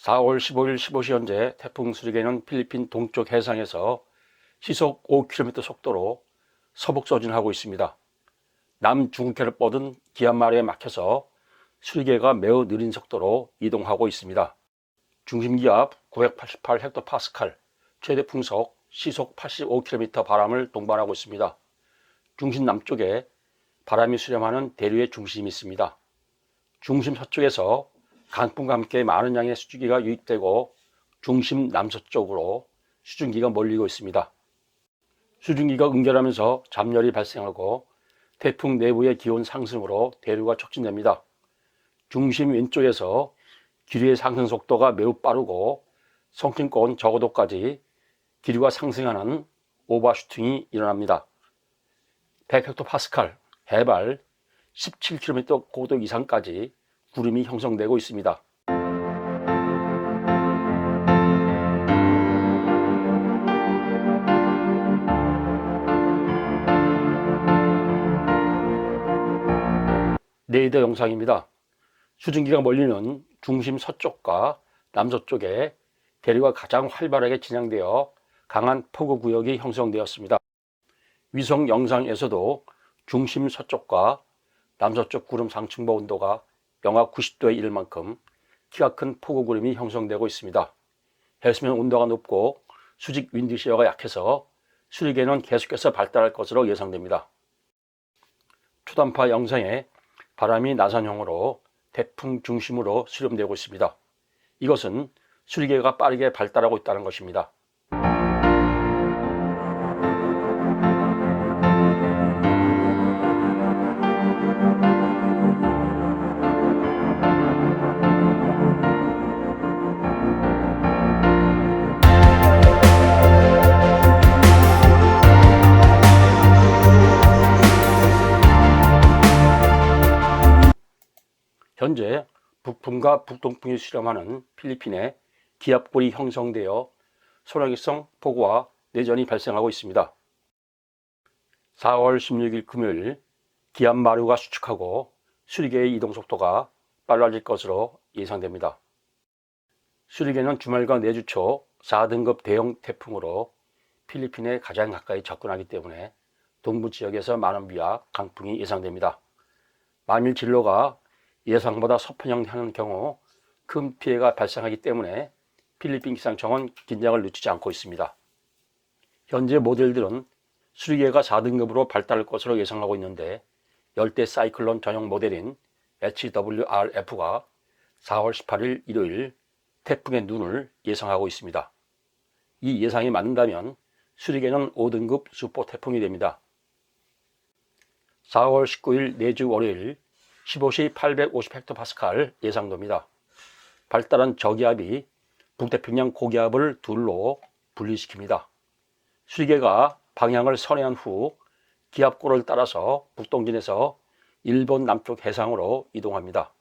4월 15일 15시 현재 태풍 수리개는 필리핀 동쪽 해상에서 시속 5km 속도로 서북 서진하고 있습니다. 남중국해를 뻗은 기안마루에 막혀서 수리개가 매우 느린 속도로 이동하고 있습니다. 중심기압 988 헥토파스칼, 최대 풍속 시속 85km 바람을 동반하고 있습니다. 중심 남쪽에 바람이 수렴하는 대류의 중심이 있습니다. 중심 서쪽에서 강풍과 함께 많은 양의 수증기가 유입되고 중심 남서쪽으로 수증기가 몰리고 있습니다. 수증기가 응결하면서 잡열이 발생하고 태풍 내부의 기온 상승으로 대류가 촉진됩니다. 중심 왼쪽에서 기류의 상승 속도가 매우 빠르고 성층권 저고도까지 기류가 상승하는 오버슈팅이 일어납니다. 100헥토파스칼 해발 17km 고도 이상까지 구름이 형성되고 있습니다. 레이더 영상입니다. 수증기가 몰리는 중심 서쪽과 남서쪽에 대류가 가장 활발하게 진행되어 강한 폭우 구역이 형성되었습니다. 위성 영상에서도 중심 서쪽과 남서쪽 구름 상층부 온도가 영하 90도에 이를 만큼 키가 큰 폭우 구름이 형성되고 있습니다. 해수면 온도가 높고 수직 윈드시어가 약해서 수리계는 계속해서 발달할 것으로 예상됩니다. 초단파 영상에 바람이 나선형으로 태풍 중심으로 수렴되고 있습니다. 이것은 수리계가 빠르게 발달하고 있다는 것입니다. 현재 북풍과 북동풍이 수렴하는 필리핀에 기압골이 형성되어 소나기성 폭우와 내전이 발생하고 있습니다. 4월 16일 금요일 기압 마루가 수축하고 수리계의 이동 속도가 빨라질 것으로 예상됩니다. 수리계는 주말과 내주 초 4등급 대형 태풍으로 필리핀에 가장 가까이 접근하기 때문에 동부 지역에서 많은 비와 강풍이 예상됩니다. 만일 진로가 예상보다 서편형하는 경우 큰 피해가 발생하기 때문에 필리핀 기상청은 긴장을 늦추지 않고 있습니다. 현재 모델들은 수리계가 4등급으로 발달할 것으로 예상하고 있는데 열대 사이클론 전용 모델인 HWRF가 4월 18일 일요일 태풍의 눈을 예상하고 있습니다. 이 예상이 맞는다면 수리계는 5등급 수포 태풍이 됩니다. 4월 19일 내주 월요일 15시 850헥토파스칼 예상됩니다. 발달한 저기압이 북태평양 고기압을 둘로 분리시킵니다. 수리계가 방향을 선회한 후 기압골을 따라서 북동진에서 일본 남쪽 해상으로 이동합니다.